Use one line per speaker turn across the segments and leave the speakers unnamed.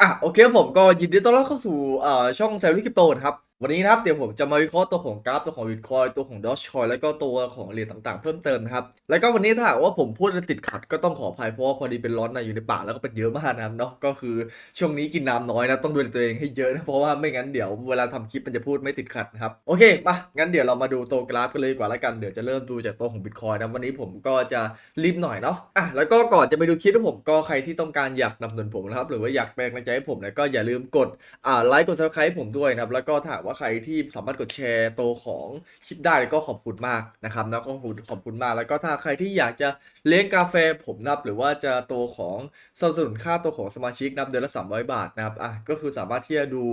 อะ โอเคครับผม ก็ยินดีต้อนรับเข้าสู่เอ่อช่องเซลล์คริปโตนะครับ วันนี้นะครับเดี๋ยวผมจะมาวิเคราะห์ตัวของกราฟตัวของบิตคอยตัวของดอชคอยแล้วก็ตัวของเหรียญต่างๆเพิ่มเติมนะครับ แล้วก็วันนี้ถ้าหากว่าผมพูดแล้วติดขัดก็ต้องขออภัยเพราะว่าพอดีเป็นร้อนในอยู่ในป่าแล้วก็เป็นเยอะมากนะครับเนาะก็คือช่วงนี้กินน้ำน้อยนะต้องดูแลตัวเองให้เยอะนะเพราะว่าไม่งั้นเดี๋ยวเวลาทำคลิปมันจะพูดไม่ติดขัดนะครับโอเคมางั้นเดี๋ยวเรามาดูตัวกราฟกันเลยดีกว่าล้วกันเดี๋ยวจะเริ่มดูจากตัวของบิตคอยนะวันนี้ผมก็จะรีบหน่อยเนาะอะแล้วก็ก่อนจะไปดูคลิปของผมก็ใครที่ต้องการอยากนำสนุนผมนะครับหรือว่าอยากเป็นกำลังใจให้ผมนะก็อย่าลืมกดอ่าไลค์กด subscribe ให้ผมด้วยนะครับแล้วก็ถ้าว่าใครที่สามารถกดแชร์ตัวของคลิปได้ก็ขอบคุณมากนะครับแล้วก็ขอบคุณขอบคุณมากแล้วก็ถ้าใครที่อยากจะเลี้ยงกาแฟผมนับ หรือว่าจะตัวของสนับสนุนค่าตัวของสมาชิกนับเดือนละ300 บาทนะครับอะก็คือสามารถที่จะดู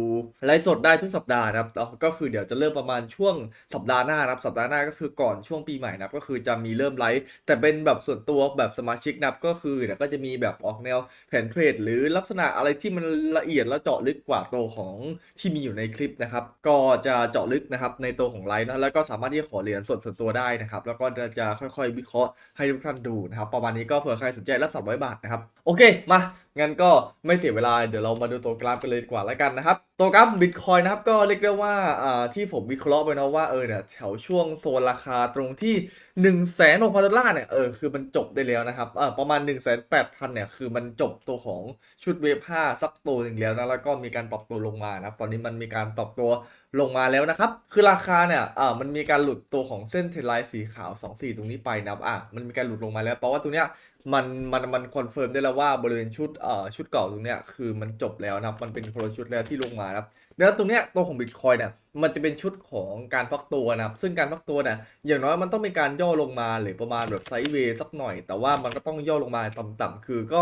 ไลฟ์สดได้ทุกสัปดาห์นะครับแล้วก็คือเดี๋ยวจะเริ่มประมาณช่วงสัปดาห์หน้านะครับสัปดาห์หน้าก็คือก่อนช่วงปีใหม่นะครับก็คือจะมีเริ่มไลฟ์แต่เป็นแบบส่วนตัวแบบสมาชิกนับก็คือเดี๋ยวก็จะมีแบบออกแนวแผนเทรด หรือลักษณะอะไรที่มันละเอียดและเจาะลึกกว่าตัวของที่มีอยู่ในคลิปนะครับก็จะเจาะลึกนะครับในตัวของไลน์นะแล้วก็สามารถที่จะขอเหรียญส่วนส่วนตัวได้นะครับ แล้วก็จะค่อยๆ วิเคราะห์ให้ทุกท่านดูนะครับประมาณนี้ก็เผื่อใครสนใจรับ300บาทนะครับ โอเคมางั้นก็ไม่เสียเวลาเดี๋ยวเรามาดูตัวกราฟกันเลยดีกว่าแล้วกันนะครับตัวกราฟบิตคอยนะครับก็เรียกได้ว่าอ่าที่ผมวิเคราะห์ไปนะว่าเออเนี่ยแถวช่วงโซนราคาตรงที่1 6 0 0 0 0ดอลลาร์เนี่ยเออคือมันจบได้แล้วนะครับเออประมาณ1 8 0 0 0เนี่ยคือมันจบตัวของชุดเวฟ5สักตัวหนึ่งแล้วนะแล้วก็มีการปรับตัวลงมานะตอนนี้มันมีการปรับตัวลงมาแล้วนะครับ คือราคาเนี่ยอ่ามันมีการหลุดตัวของเส้นเทรนไลน์สีขาว 2 4 ตรงนี้ไปนะครับอะมันมีการหลุดลงมาแล้ว เพราะว่าตรงเนี้ยมันมันมันคอนเฟิร์มได้แล้วว่าบริเวณชุดเอ่อชุดเก่าตรงเนี้ยคือมันจบแล้วนะครับมันเป็นคนละชุดแล้วที่ลงมานะครับแล้วตรงเนี้ยตัวของบิตคอยเนี่ยมันจะเป็นชุดของการพักตัวนะครับซึ่งการพักตัวเนี่ยอย่างน้อยมันต้องมีการย่อลงมาหรือประมาณแบบไซด์เวย์สักหน่อย แต่ว่ามันก็ต้องย่อลงมาต่ำๆคือก็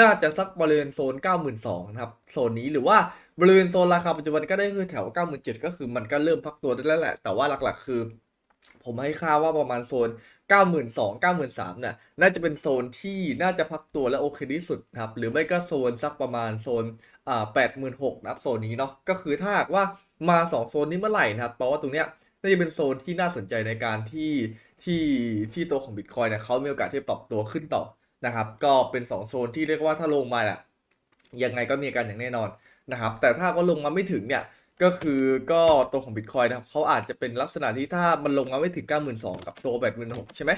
น่าจะสักบริเวณโซน 92,000นะครับโซนนี้หรือว่าบริเวณโซนราคาปัจจุบันก็ได้คือแถว 97,000ก็คือมันก็เริ่มพักตัวได้แล้วแหละ แต่ว่าหลักๆคือ ผมให้ค่าว่าประมาณโซน 92,000 93,000เนี่ยน่าจะเป็นโซนที่น่าจะพักตัวและโอเคที่สุดนะครับ หรือไม่ก็โซนสักประมาณโซนอ่า86,000นะครับโซนนี้เนาะก็คือถ้าหากว่ามา 2 โซนนี้เมื่อไหร่นะครับเพราะว่าตรงเนี้ยน่าจะเป็นโซนที่น่าสนใจในการที่ที่ที่ตัวของบิตคอยเนี่ยเขามีโอกาสที่จะปรับตัวขึ้นต่อนะครับ ก็เป็น 2 โซนที่เรียกว่าถ้าลงมาเนี่ยยังไงก็มีการอย่างแน่นอน นะครับ แต่ถ้าก็ลงมาไม่ถึงเนี่ย ก็คือก็ตัวของ Bitcoin นะครับเขาอาจจะเป็นลักษณะที่ถ้ามันลงมาไม่ถึง 92,000 กับตัว86,000 ใช่ไหม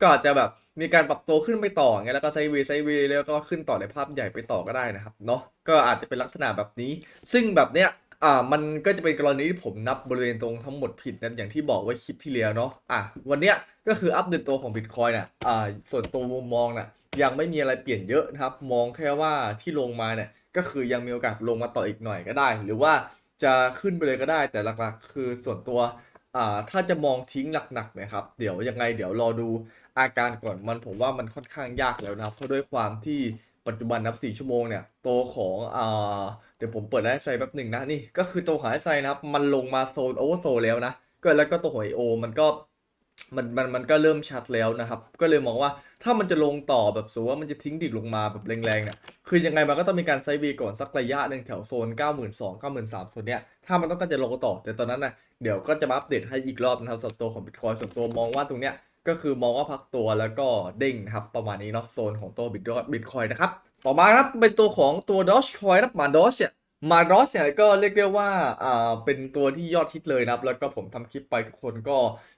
ก็อาจจะแบบมีการปรับตัวขึ้นไปต่อไงแล้วก็ไซเวย์ไซเวย์แล้วก็ขึ้นต่อในภาพใหญ่ไปต่อก็ได้นะครับเนาะ ก็อาจจะเป็นลักษณะแบบนี้ ซึ่งแบบเนี้ยอ่ามันก็จะเป็นกรณีที่ผมนับบริเวณตรงทั้งหมดผิดนะอย่างที่บอกไว้คลิปที่แล้วเนาะอะวันเนี้ยก็คืออัปเดตตัวของ Bitcoin น่ะอ่าส่วนตัวมุมมองน่ะยังไม่มีอะไรเปลี่ยนเยอะนะครับ มองแค่ว่าที่ลงมาเนี่ย ก็คือยังมีโอกาสลงมาต่ออีกหน่อยก็ได้ หรือว่าจะขึ้นไปเลยก็ได้ แต่หลักๆ คือส่วนตัวอ่าถ้าจะมองทิ้งหนักๆนะครับ เดี๋ยวยังไงเดี๋ยวรอดูอาการก่อนมันผมว่ามันค่อนข้างยากแล้วนะครับเพราะด้วยความที่ปัจจุบันนับ 4 ชั่วโมงเนี่ยตัวของอ่าเดี๋ยวผมเปิดไลฟ์ไซแป๊บหนึ่งนะนี่ก็คือตัวของไลฟ์ไซนะครับมันลงมาโซนโอเวอร์โซแล้วนะก็แล้วก็ตัวของไอโอมันก็ มันมันมันก็เริ่มชัดแล้วนะครับ ก็เลยมองว่าถ้ามันจะลงต่อแบบสูว่ามันจะทิ้งดิบลงมาแบบแรงๆเนี่ยคือยังไงมันก็ต้องมีการไซด์วย์ก่อนสักระยะหนึ่งแถวโซน 92,000 93,000โซนเนี้ยถ้ามันต้องการจะลงต่อ แต่ตอนนั้นนะเดี๋ยวก็จะมาอัปเดตให้อีกรอบนะครับส่วนตัวของ Bitcoin ส่วนตัวมองว่าตรงเนี้ยก็คือมองว่าพักตัวแล้วก็เด้งครับประมาณนี้เนาะโซนของตัว Bitcoin นะครับต่อมาครับเป็นตัวของตัว Dogecoin นะครับมา Doge เนี่ย มา Doge เนี่ยก็เรียกได้ว่าอ่าเป็นตัวที่ยอดฮิตเลยนะครับ แล้วก็ผมทำคลิปไปทุกคนก็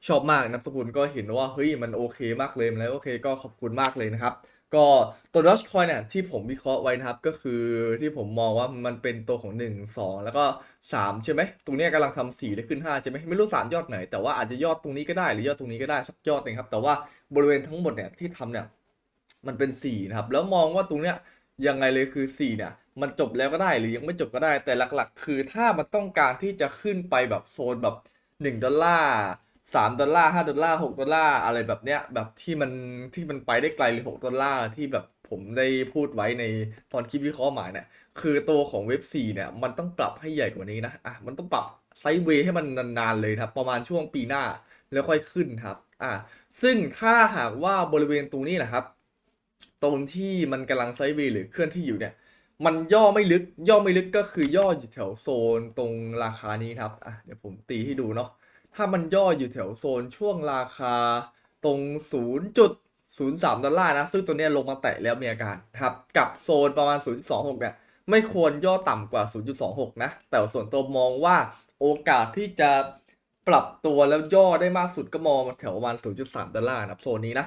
ชอบมากนะทุกคนก็เห็นว่าเฮ้ยมันโอเคมากเลยนแล้วโอเคก็ขอบคุณมากเลยนะครับ ก็ตัว Dogecoin เนี่ยที่ผมวิเคราะห์ไว้นะครับ ก็คือที่ผมมองว่ามันเป็นตัวของ 1 2 แล้วก็ 3 ใช่ไหมตรงนี้กำลังทำ4ได้ขึ้น5ใช่ไหมไม่รู้ 3 ยอดไหน แต่ว่าอาจจะยอดตรงนี้ก็ได้หรือยอดตรงนี้ก็ได้สักยอดหนึงครับแต่ว่าบริเวณทั้งหมดเนี่ยที่ทำเนี่ยมันเป็น4นะครับแล้วมองว่าตรงเนี้ย ยังไงเลยคือ4เนี่ย มันจบแล้วก็ได้หรือยังไม่จบก็ได้ แต่หลักๆ คือถ้ามันต้องการที่จะขึ้นไปแบบโซนแบบ1ดอลลาร์สามดอลลาร์ห้าดอลลาร์หกดอลลาร์อะไรแบบเนี้ยแบบที่มันที่มันไปได้ไกลเลยหกดอลลาร์ที่แบบผมได้พูดไว้ในตอนคลิปวิเคราะห์หมายเนี่ยคือตัวของเว็บ4เนี่ยมันต้องปรับให้ใหญ่กว่านี้นะอะมันต้องปรับไซด์เวย์ให้มันนานๆเลยครับประมาณช่วงปีหน้าแล้วค่อยขึ้นครับอะซึ่งถ้าหากว่าบริเวณตรงนี้นะครับ ตรงที่มันกำลังไซด์เวย์หรือเคลื่อนที่อยู่เนี่ย มันย่อไม่ลึกย่อไม่ลึกก็คือย่ออยู่แถวโซนตรงราคานี้ครับอะเดี๋ยวผมตีให้ดูเนาะถ้ามันย่ออยู่แถวโซนช่วงราคาตรง 0.03 ดอลลาร์นะ ซึ่งตัวเนี้ยลงมาแตะแล้วมีอาการครับ กับโซนประมาณ 0.26 เนี่ย ไม่ควรย่อต่ำกว่า 0.26 นะ แต่ส่วนตัวมองว่าโอกาสที่จะปรับตัวแล้วย่อได้มากสุดก็มองแถวประมาณ 0.3 ดอลลาร์นะโซนนี้นะ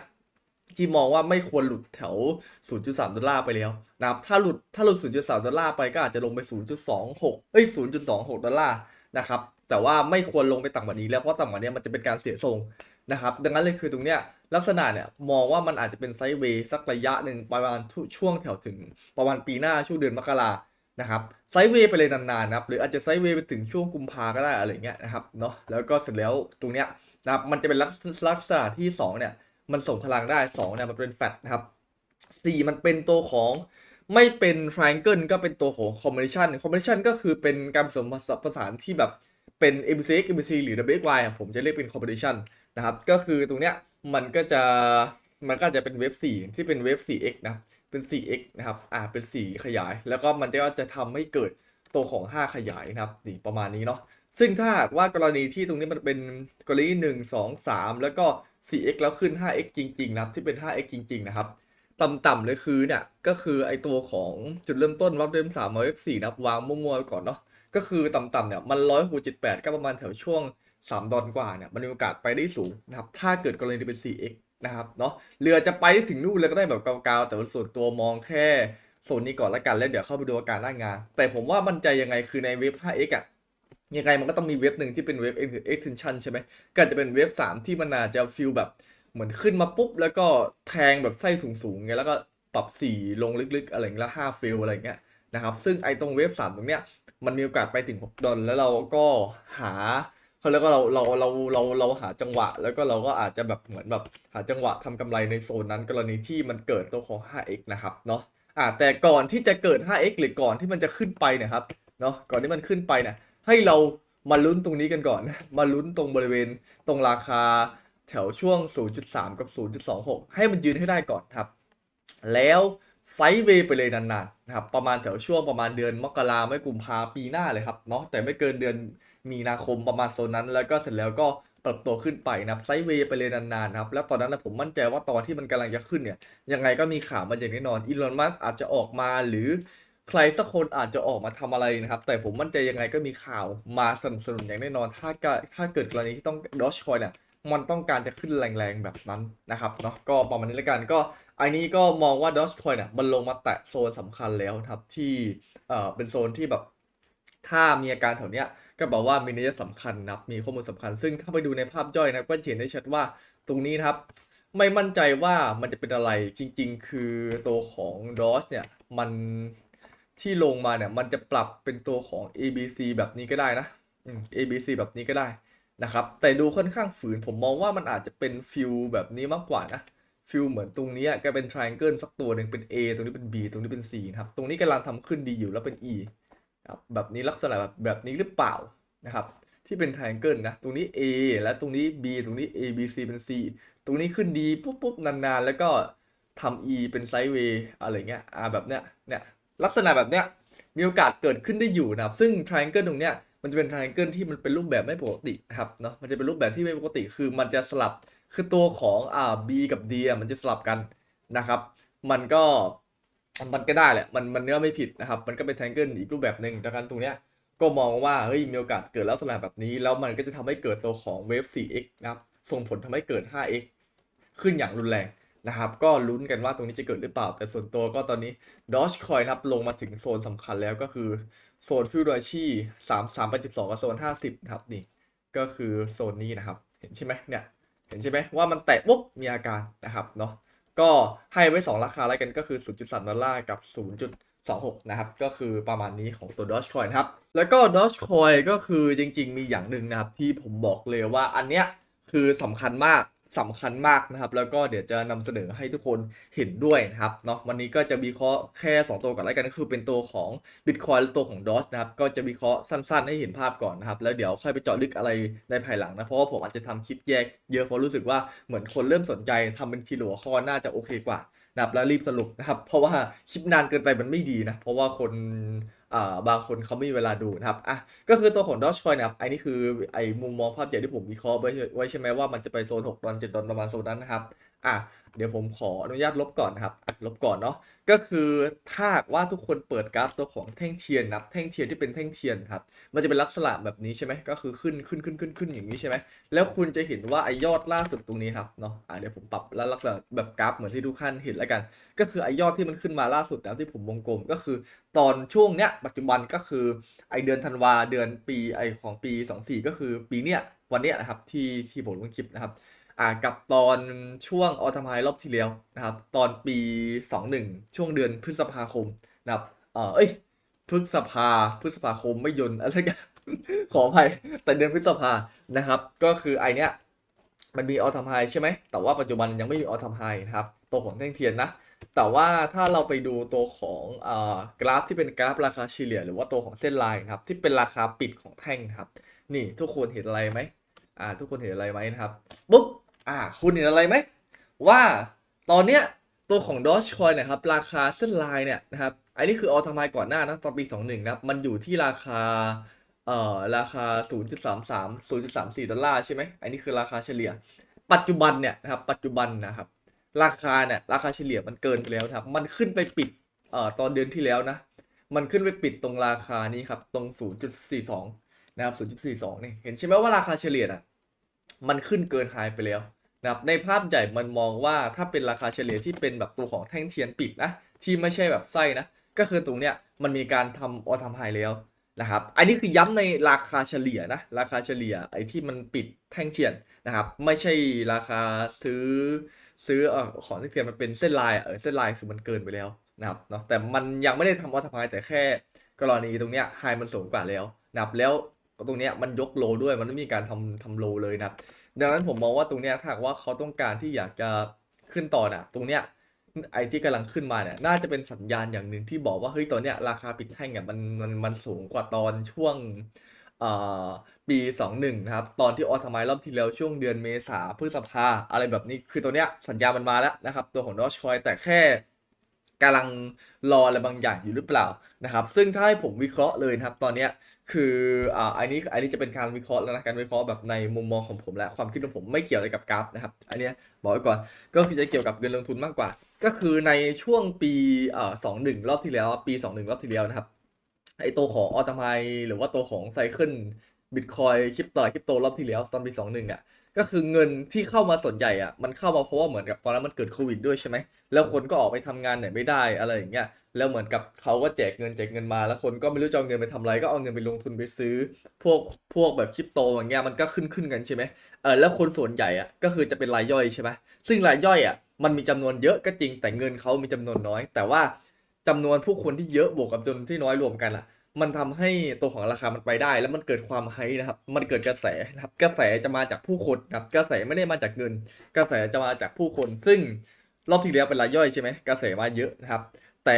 ที่มองว่าไม่ควรหลุดแถว 0.3 ดอลลาร์ไปแล้วนะครับถ้าหลุดถ้าหลุด 0.3 ดอลลาร์ไปก็อาจจะลงไป 0.26 เอ้ย 0.26 ดอลลาร์นะครับแต่ว่าไม่ควรลงไปต่ำกว่านี้แล้วเพราะต่ำกว่านี้มันจะเป็นการเสียทรงนะครับดังนั้นเลยคือตรงเนี้ยลักษณะเนี่ยมองว่ามันอาจจะเป็นไซด์เวย์สักระยะหนึ่งประมาณช่วงแถวถึงประมาณปีหน้าช่วงเดือนมกรานะครับไซด์เวย์ไปเลยนานๆนะครับหรืออาจจะไซด์เวย์ไปถึงช่วงกุมภาก็ได้อะไรเงี้ยนะครับเนาะแล้วก็เสร็จแล้วตรงเนี้ยนะครับมันจะเป็นลักษณะที่สองเนี่ย มันส่งพลังได้2เนี่ยมันเป็นแฟตนะครับ4มันเป็นตัวของไม่เป็น triangle ก็เป็นตัวของ combination combination ก็คือเป็นการผสมผสานที่แบบเป็น abcx abc หรือ wxy ผมจะเรียกเป็น combination นะครับ ก็คือตรงเนี้ยมันก็จะมันก็จะเป็นเวฟ4ที่เป็นเวฟ 4x นะเป็น 4x นะครับ อ่า เป็น 4 ขยาย แล้วก็มันก็จะทำให้เกิดตัวของ 5 ขยายนะครับนี่ประมาณนี้เนาะ ซึ่งถ้าหากว่ากรณีที่ตรงนี้มันเป็นกรณี1 2 3แล้วก็ 4x แล้วขึ้น 5x จริงๆนะครับที่เป็น 5x จริง ๆ นะครับ ต่ำๆเลยคือเนี่ยก็คือไอตัวของจุดเริ่มต้นวัดเริ่ม3มาเวฟ4นะครับวางมั่วๆไว้ก่อนเนาะก็คือต่ำๆเนี่ยมันร้อยหกจุดแปดก็ประมาณแถวช่วง 3 ดอลกว่าเนี่ยมันมีโอกาสไปได้สูงนะครับถ้าเกิดกรณีเป็น 4x นะครับเนาะเรือจะไปได้ถึงนู่นเลยก็ได้แบบกาวๆแต่ว่าส่วนตัวมองแค่โซนนี้ก่อนละกันแล้วเดี๋ยวเข้าไปดูอาการหน้างาน แต่ผมว่ามั่นใจยังไงคือในเว็บ 5x อะ ยังไงมันก็ต้องมีเว็บหนึ่งที่เป็นเว็บ extension ใช่ไหมก็อาจจะเป็นเว็บ 3 ที่มันอาจจะฟิลแบบเหมือนขึ้นมาปุ๊บ แล้วก็แทงแบบไส้สูงๆไงแล้วก็ปรับสีลงลึกๆ อะไรเงี้ยแล้ว5ฟิลอะไรเงี้ยนะครับ ซึ่งไอ้ตรงเว็บ 3 ตรงเนี้ยมันมีโอกาสไปถึง6ดอลแล้วเราก็หาเขาเรียกว่าเราเราเราเราเราหาจังหวะ แล้วก็เราก็อาจจะแบบเหมือนแบบหาจังหวะทำกำไรในโซนนั้น กรณีที่มันเกิดตัวของ 5x นะครับเนาะอ่าแต่ก่อนที่จะเกิด 5x หรือก่อนที่มันจะขึ้นไปนะครับเนาะก่อนที่มันขึ้นไปเนี่ย ให้เรามาลุ้นตรงนี้กันก่อน มาลุ้นตรงบริเวณตรงราคาแถวช่วง 0.3 กับ 0.26 ให้มันยืนให้ได้ก่อนครับ แล้วไซด์เวย์ไปเลยนานๆนะครับ ประมาณแถวช่วงประมาณเดือนมกราไม่กุมภาปีหน้าเลยครับเนาะ แต่ไม่เกินเดือนมีนาคมประมาณโซนนั้น แล้วก็เสร็จแล้วก็ปรับตัวขึ้นไปนะครับไซด์เวย์ไปเลยนานๆนะครับแล้วตอนนั้นนะผมมั่นใจว่าตอนที่มันกำลังจะขึ้นเนี่ยยังไงก็มีข่าวมาอย่างแน่นอนอีลอนมัสอาจจะออกมาหรือ ใครสักคนอาจจะออกมาทำอะไรนะครับ แต่ผมมั่นใจยังไงก็มีข่าวมาสนับสนุนอย่างแน่นอน ถ้าถ้าเกิดกรณีที่ต้องดอชคอยเนี่ยมันต้องการจะขึ้นแรงๆแบบนั้นนะครับเนาะก็ประมาณนี้แล้วกันก็อันนี้ก็มองว่าดอชคอยเนี่ยมันลงมาแตะโซนสำคัญแล้วครับที่เอ่อเป็นโซนที่แบบถ้ามีอาการแถวเนี้ยก็บอกว่ามีนัยสำคัญนะครับมีข้อมูลสำคัญ ซึ่งถ้าไปดูในภาพย่อยนะก็เห็นได้ชัดว่าตรงนี้นะครับ ไม่มั่นใจว่ามันจะเป็นอะไรจริง ๆ คือตัวของดอ g เนี่ยมัน ที่ลงมาเนี่ยมันจะปรับเป็นตัวของ ABC แบบนี้ก็ได้นะ ABC แบบนี้ก็ได้นะครับ แต่ดูค่อนข้างฝืนผมมองว่ามันอาจจะเป็นฟิลแบบนี้มากกว่านะฟิลเหมือนตรงนี้อะก็เป็น triangle สักตัวหนึ่งเป็น A ตรงนี้เป็น B ตรงนี้เป็น C นะครับตรงนี้กำลังทำขึ้นดีอยู่แล้วเป็น E ครับแบบนี้ลักษณะแบบแบบนี้หรือเปล่านะครับ ที่เป็น triangle นะตรงนี้ A และตรงนี้ B ตรงนี้ A B C เป็น C ตรงนี้ขึ้นดีปุ๊บปุ๊บนานๆ แล้วก็ทำ E เป็นไซด์เวย์อะไรเงี้ยอ่าแบบเนี้ยเนี่ย ลักษณะแบบเนี้ยมีโอกาสเกิดขึ้นได้อยู่นะครับ ซึ่ง triangle ตรงเนี้ยมันจะเป็น triangle ที่มันเป็นรูปแบบไม่ปกตินะครับเนาะมันจะเป็นรูปแบบที่ไม่ปกติคือมันจะสลับคือตัวของอ่า B กับ D อะมันจะสลับกันนะครับ มันก็มันก็ได้แหละมันมันก็ไม่ผิดนะครับ มันก็เป็น triangle อีกรูปแบบหนึ่งดังนั้นตรงเนี้ยก็มองว่าเฮ้ยมีโอกาสเกิดลักษณะแบบนี้ แล้วมันก็จะทำให้เกิดตัวของเวฟ 4x นะครับส่งผลทำให้เกิด 5x ขึ้นอย่างรุนแรง นะครับก็ลุ้นกันว่าตรงนี้จะเกิดหรือเปล่า แต่ส่วนตัวก็ตอนนี้ Dogecoin นะครับลงมาถึงโซนสำคัญแล้วก็คือ โซนฟิวดอชี่สามสามไปสิบสองกับโซนห้าสิบนะครับนี่ ก็คือโซนนี้นะครับ เห็นใช่ไหมเนี่ย เห็นใช่ไหมว่ามันแตะปุ๊บมีอาการนะครับเนาะก็ให้ไว้ 2 ราคาแล้วกันก็คือ 0.3 ดอลลาร์กับ 0.26 นะครับ ก็คือประมาณนี้ของตัว Dogecoin ครับ แล้วก็ Dogecoin ก็คือจริงๆ มีอย่างหนึ่งนะครับ ที่ผมบอกเลยว่าอันเนี้ยคือสำคัญมาก สำคัญมากนะครับ แล้วก็เดี๋ยวจะนำเสนอให้ทุกคนเห็นด้วยนะครับเนาะวันนี้ก็จะวิเคราะห์แค่ 2 ตัวก่อนแล้วกันก็คือเป็นตัวของ Bitcoin และตัวของ Doge นะครับก็จะวิเคราะห์สั้นๆ ให้เห็นภาพก่อนนะครับ แล้วเดี๋ยวค่อยไปเจาะลึกอะไรในภายหลังนะ เพราะว่าผมอาจจะทำคลิปแยกเยอะเพราะรู้สึกว่าเหมือนคนเริ่มสนใจทำเป็นทีละหัวข้อน่าจะโอเคกว่านะครับแล้วรีบสรุปนะครับ เพราะว่าคลิปนานเกินไปมันไม่ดีนะเพราะว่าคน บางคนเขาไม่มีเวลาดูนะครับอะก็คือตัวของ Dogecoin นะครับไอ้นี่คือไอ้มุมมองภาพใหญ่ที่ผมวิเคราะห์ไว้ไว้ใช่ไหมว่ามันจะไปโซน6ดอล7ดอลประมาณโซนนั้นนะครับ อะเดี๋ยวผมขออนุญาตลบก่อนครับลบก่อนเนาะก็คือถ้าว่าทุกคนเปิดกราฟตัวของแท่งเทียนนับแท่งเทียนที่เป็นแท่งเทียนครับ มันจะเป็นลักษณะแบบนี้ใช่ไหมก็คือขึ้นขึ้นขึ้นขึ้นขึ้นอย่างนี้ใช่ไหมแล้วคุณจะเห็นว่าไอยอดล่าสุดตรงนี้ครับเนาะอะเดี๋ยวผมปรับแล้วลักษณะแบบกราฟเหมือนที่ทุกท่านเห็นแล้วกัน ก็คือไอยอดที่มันขึ้นมาล่าสุดนะที่ผมวงกลมก็คือ ตอนช่วงเนี้ยปัจจุบันก็คือไอเดือนธันวาเดือนปีไอของปี 24 ก็คือปีเนี้ยวันเนี้ยนะครับที่ที่ผมลงคลิปนะครับ อ่ากับตอนช่วงออทมายรอบที่แล้วนะครับ ตอนปี 21 ช่วงเดือนพฤษภาคมนะครับเออเอ้ยพฤษภาพฤษภาคมไม่ยนอะไรกันขออภัยแต่เดือนพฤษภานะครับ ก็คือไอเนี้ยมันมีออทมายใช่ไหม แต่ว่าปัจจุบันยังไม่มีออทมายนะครับ ตัวของแท่งเทียนนะ แต่ว่าถ้าเราไปดูตัวของอกราฟที่เป็นกราฟราคาเฉลี่ย หรือว่าตัวของเส้นลน์นะครับ ที่เป็นราคาปิดของแท่งครับ นี่ทุกคนเห็นอะไรไหมอ่า ทุกคนเห็นอะไรไหมนะครับ ปุ๊บ อ่าคุณเห็นอะไรไหม ว่าตอนเนี้ยตัวของ Dogecoin นะครับ ราคาเส้นลน์เนี่ยนะครับอันนี้คือออทมายก่อนหน้านะตอนปี 21นะครับมันอยู่ที่ราคาเอ่อราคา 0.33 0.34 ดอลลาร์ใช่ไหมอันนี้คือราคาเฉลี่ย ปัจจุบันเนี่ยนะครับปัจจุบันนะครับราคาเนี่ยราคาเฉลี่ยมันเกินไปแล้วครับมันขึ้นไปปิดเอ่อตอนเดือนที่แล้วนะมันขึ้นไปปิดตรงราคานี้ครับตรง 0.42 นะครับ 0.42 นี่เห็นใช่ไหมว่าราคาเฉลี่ยน่ะมันขึ้นเกินไฮไปแล้ว นะครับในภาพใหญ่มันมองว่าถ้าเป็นราคาเฉลี่ยที่เป็นแบบตัวของแท่งเทียนปิดนะที่ไม่ใช่แบบไส้นะก็คือตรงเนี้ยมันมีการทำออทำไฮแล้วนะครับอันนี้คือย้ำในราคาเฉลี่ยนะราคาเฉลี่ยไอ้ที่มันปิดแท่งเทียนนะครับไม่ใช่ราคาซื้อซื้ออของแที่เทียมมันเป็นเส้นลายเออเส้นลายคือมันเกินไปแล้วนะครับเนาะแต่มันยังไม่ได้ทำวัตถุพายแต่แค่กรณีตรงเนี้ยไฮมันสูงกว่าแล้วนะครับแล้วตรงเนี้ยมันยกโลด้วยมันไม่มีการทำทำโลเลยนะครับ ดังนั้นผมมองว่าตรงเนี้ยถ้าหากว่าเขาต้องการที่อยากจะขึ้นต่อน่ะ ตรงเนี้ยไอ้ที่กำลังขึ้นมาเนี่ยน่าจะเป็นสัญญาณอย่างหนึ่งที่บอกว่าเฮ้ยตอนเนี้ยราคาปิดแท่งอะมันมันมันสูงกว่าตอนช่วงเอ่อปี 21 นะครับ ตอนที่ออทมายรอบที่แล้วช่วงเดือนเมษาพฤษภาอะไรแบบนี้คือตัวเนี้ยสัญญามันมาแล้วนะครับ ตัวของดอชคอยแต่แค่กำลังรออะไรบางอย่างอยู่หรือเปล่านะครับ ซึ่งถ้าให้ผมวิเคราะห์เลยนะครับ ตอนเนี้ย คือ อ่า อันนี้ อันนี้จะเป็นการวิเคราะห์แล้วนะ การวิเคราะห์แบบในมุมมองของผมและความคิดของผมไม่เกี่ยวอะไรกับกราฟนะครับ อันเนี้ยบอกไว้ก่อน ก็คือจะเกี่ยวกับเงินลงทุนมากกว่า ก็คือในช่วงปีอ่อ21รอบที่แล้ว ปีสองหนึ่งรอบที่แล้วนะครับ ไอตัวของออตมายหรือว่าตัวของไซเคิล บิตคอยคริปโตคริปโตรอบที่แล้วตอนปีสองหนึ่งอะก็คือเงินที่เข้ามาส่วนใหญ่อะมันเข้ามาเพราะว่าเหมือนกับตอนนั้นมันเกิดโควิดด้วยใช่ไหมแล้วคนก็ออกไปทำงานไหนไม่ได้อะไรอย่างเงี้ยแล้วเหมือนกับเขาก็แจกเงินแจกเงินมาแล้วคนก็ไม่รู้จะเอาเงินไปทำอะไรก็เอาเงินไปลงทุนไปซื้อ พวกพวกแบบคริปโตอย่างเงี้ยมันก็ขึ้นขึ้นกันใช่ไหมเออแล้วคนส่วนใหญ่อะก็คือจะเป็นรายย่อยใช่ไหมซึ่งรายย่อยอะมันมีจำนวนเยอะก็จริงแต่เงินเขามีจำนวนน้อย แต่ว่าจำนวนผู้คนที่เยอะบวกกับจำนวนที่น้อยรวมกันอะ มันทำให้ตัวของราคามันไปได้ แล้วมันเกิดความไฮนะครับ มันเกิดกระแสนะครับ กระแสจะมาจากผู้คนนะครับ กระแสไม่ได้มาจากเงิน กระแสจะมาจากผู้คน ซึ่งรอบที่แล้วเป็นรายย่อยใช่ไหมกระแสมาเยอะนะครับ แต่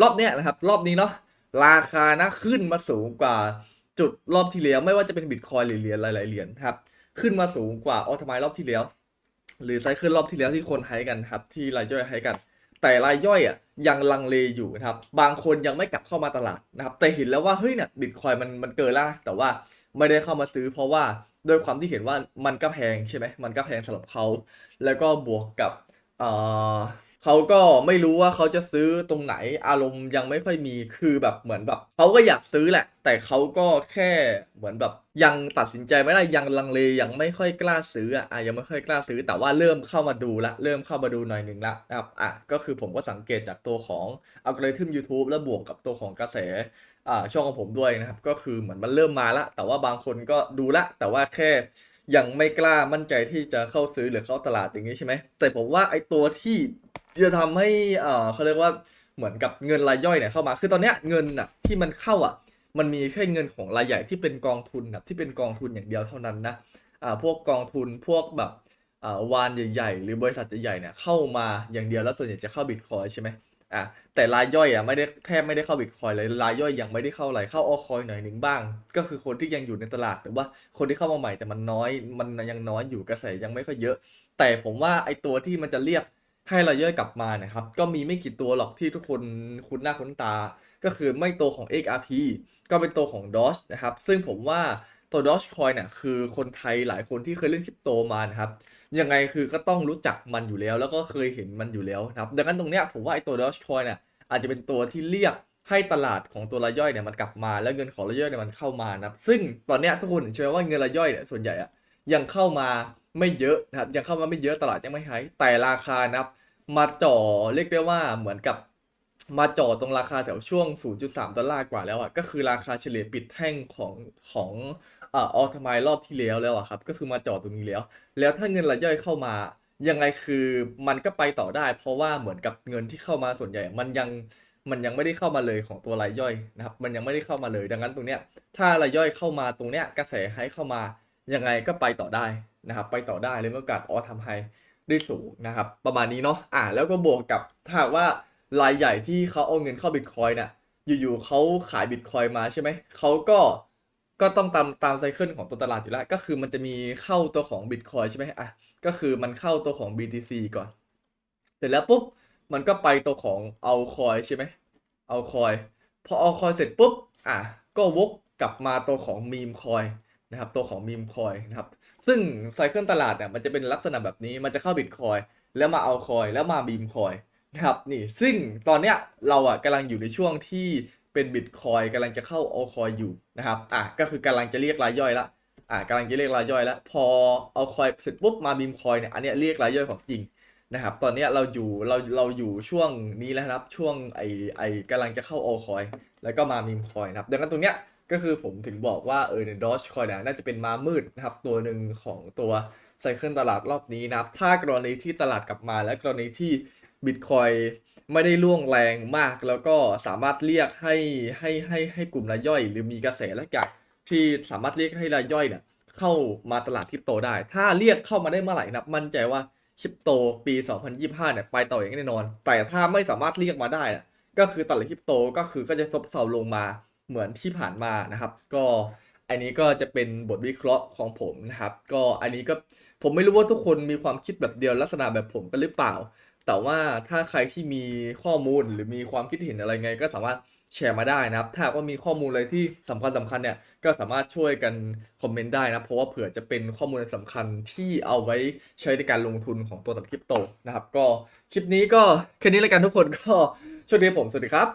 รอบเนี้ยนะครับ รอบนี้เนาะ ราคานะขึ้นมาสูงกว่าจุดรอบที่แล้ว ไม่ว่าจะเป็นบิตคอยหรือเหรียญหลายๆเหรียญครับ ขึ้นมาสูงกว่าออทมายรอบที่แล้ว หรือไซเคิลรอบที่แล้วที่คนไฮกันครับ ที่รายย่อยไฮกัน แต่รายย่อยอะยังลังเลอยู่นะครับ บางคนยังไม่กลับเข้ามาตลาดนะครับ แต่เห็นแล้วว่าเฮ้ยเนี่ยบิตคอยมันมันเกินแล้วนะแต่ว่าไม่ได้เข้ามาซื้อ เพราะว่าด้วยความที่เห็นว่ามันก็แพงใช่ไหมมันก็แพงสำหรับเขา แล้วก็บวกกับเอ่อ เขาก็ไม่รู้ว่าเขาจะซื้อตรงไหนอารมณ์ยังไม่ค่อยมีคือแบบเหมือนแบบเขาก็อยากซื้อแหละ แต่เขาก็แค่เหมือนแบบยังตัดสินใจไม่ได้ยังลังเลยังไม่ค่อยกล้าซื้ออะยังไม่ค่อยกล้าซื้อ แต่ว่าเริ่มเข้ามาดูละเริ่มเข้ามาดูหน่อยหนึ่งละนะครับอะก็คือผมก็สังเกตจากตัวของอัลกอริทึม YouTube แล้วบวกกับตัวของกระแสอ่าช่องของผมด้วยนะครับก็คือเหมือนมันเริ่มมาละแต่ว่าบางคนก็ดูละแต่ว่าแค่ ยังไม่กล้ามั่นใจที่จะเข้าซื้อหรือเข้าตลาดอย่างนี้ใช่ไหมแต่ผมว่าไอ้ตัวที่จะทำให้เอ่อเขาเรียกว่าเหมือนกับเงินรายย่อยเนี่ยเข้ามา คือตอนเนี้ยเงินอะที่มันเข้าอะ มันมีแค่เงินของรายใหญ่ที่เป็นกองทุนครับที่เป็นกองทุนอย่างเดียวเท่านั้นนะอ่าพวกกองทุนพวกแบบอ่าวานใหญ่ๆหรือบริษัทใหญ่ๆเนี่ยเข้ามาอย่างเดียวแล้วส่วนใหญ่จะเข้าบิตคอยใช่ไหม อ่าแต่รายย่อยอะไม่ได้แทบไม่ได้เข้าบิตคอยเลยรายย่อยยังไม่ได้เข้าอะไรเข้าออคอยหน่อยหนึ่งบ้าง ก็คือคนที่ยังอยู่ในตลาดหรือว่าคนที่เข้ามาใหม่แต่มันน้อยมันยังน้อยอยู่กระแสยังไม่ค่อยเยอะ แต่ผมว่าไอตัวที่มันจะเรียกให้รายย่อยกลับมานะครับ ก็มีไม่กี่ตัวหรอกที่ทุกคนคุ้นหน้าคุ้นตา ก็คือไม่ตัวของ XRP ก็เป็นตัวของ Doge นะครับ ซึ่งผมว่าตัว Dogecoin เนี่ยคือคนไทยหลายคนที่เคยเล่นคริปโตมานะครับ ยังไงคือก็ต้องรู้จักมันอยู่แล้ว แล้วก็เคยเห็นมันอยู่แล้วนะครับดังนั้นตรงเนี้ยผมว่าไอ้ตัวดอชคอยเนี่ยอาจจะเป็นตัวที่เรียกให้ตลาดของตัวรายย่อยเนี่ยมันกลับมาแล้วเงินของรายย่อยเนี่ยมันเข้ามานะครับซึ่งตอนเนี้ยทุกคนเชื่อว่าเงินรายย่อยเนี่ยส่วนใหญ่อะยังเข้ามาไม่เยอะนะครับยังเข้ามาไม่เยอะตลาดยังไม่ไฮแต่ราคานะครับมาจ่อเรียกได้ว่าเหมือนกับ มาจ่อตรงราคาแถวช่วง 0.3 ดอลลาร์กว่าแล้วอะ ก็คือราคาเฉลี่ยปิดแท่งของของเอ่อออทมายรอบที่แล้วแล้วอะครับ ก็คือมาจ่อตรงนี้แล้ว แล้วถ้าเงินรายย่อยเข้ามา ยังไงคือมันก็ไปต่อได้ เพราะว่าเหมือนกับเงินที่เข้ามาส่วนใหญ่ มันยังมันยังไม่ได้เข้ามาเลยของตัวรายย่อยนะครับ มันยังไม่ได้เข้ามาเลย ดังนั้นตรงเนี้ย ถ้ารายย่อยเข้ามาตรงเนี้ยกระแสให้เข้ามา ยังไงก็ไปต่อได้นะครับ ไปต่อได้เลยเมื่อโอกาสออทำไฮได้สูงนะครับ ประมาณนี้เนาะ อ่าแล้วก็บวกกับถ้าว่า รายใหญ่ที่เขาเอาเงินเข้าบิตคอยน่ะ อยู่ๆเขาขายบิตคอยมาใช่ไหม เขาก็ก็ต้องตามตามไซเคิลของตัวตลาดอยู่แล้ว ก็คือมันจะมีเข้าตัวของบิตคอยใช่ไหมอะ ก็คือมันเข้าตัวของ BTC ก่อน เสร็จแล้วปุ๊บ มันก็ไปตัวของเอาคอยใช่ไหม เอาคอย พอเอาคอยเสร็จปุ๊บ อะ ก็วกกลับมาตัวของมีมคอยนะครับตัวของมีมคอยนะครับซึ่งไซเคิลตลาดเนี่ยมันจะเป็นลักษณะแบบนี้มันจะเข้าบิตคอยแล้วมาเอาคอยแล้วมาบีมคอย นะครับนี่ซึ่งตอนเนี้ยเราอะกำลังอยู่ในช่วงที่เป็นบิตคอยกำลังจะเข้าเอคอยอยู่นะครับอะก็คือกำลังจะเรียกรายย่อยละอะกำลังจะเรียกรายย่อยละพอเอาคอยเสร็จปุ๊บมาบีมคอยเนี่ยอันเนี้ยเรียกรายย่อยของจริงนะครับตอนเนี้ยเราอยู่เราเราอยู่ช่วงนี้แล้วนะครับช่วงไอไอกำลังจะเข้าเอคอยแล้วก็มาบีมคอยนะครับดังนั้นตรงเนี้ยก็คือผมถึงบอกว่าเออในดอชคอยเนี่ยน่าจะเป็นมามืดนะครับตัวหนึ่งของตัวไซเคิลตลาดรอบนี้นะครับถ้ากรณีที่ตลาดกลับมาและกรณีที่ บิตคอยไม่ได้ร่วงแรงมาก แล้วก็สามารถเรียกให้ให้ให้ให้กลุ่มรายย่อย หรือมีกระแสและกากที่สามารถเรียกให้รายย่อยเนี่ยเข้ามาตลาดคริปโตได้ ถ้าเรียกเข้ามาได้เมื่อไหร่นับมั่นใจว่าคริปโตปี 2025 เนี่ยไปต่ออย่างแน่นอน แต่ถ้าไม่สามารถเรียกมาได้นะก็คือตลาดคริปโตก็คือก็จะซบเซาลงมาเหมือนที่ผ่านมานะครับ ก็อันนี้ก็จะเป็นบทวิเคราะห์ของผมนะครับ ก็อันนี้ก็ผมไม่รู้ว่าทุกคนมีความคิดแบบเดียวลักษณะแบบผมกันหรือเปล่า แต่ว่าถ้าใครที่มีข้อมูลหรือมีความคิดเห็นอะไรไง ก็สามารถแชร์มาได้นะครับ ถ้าว่ามีข้อมูลอะไรที่สำคัญสำคัญเนี่ย ก็สามารถช่วยกันคอมเมนต์ได้นะ เพราะว่าเผื่อจะเป็นข้อมูลสำคัญที่เอาไว้ใช้ในการลงทุนของตัวตัดคริปโตนะครับ ก็คลิปนี้ก็แค่นี้แล้วกันทุกคนก็ช่วงนี้ผมสวัสดีครับ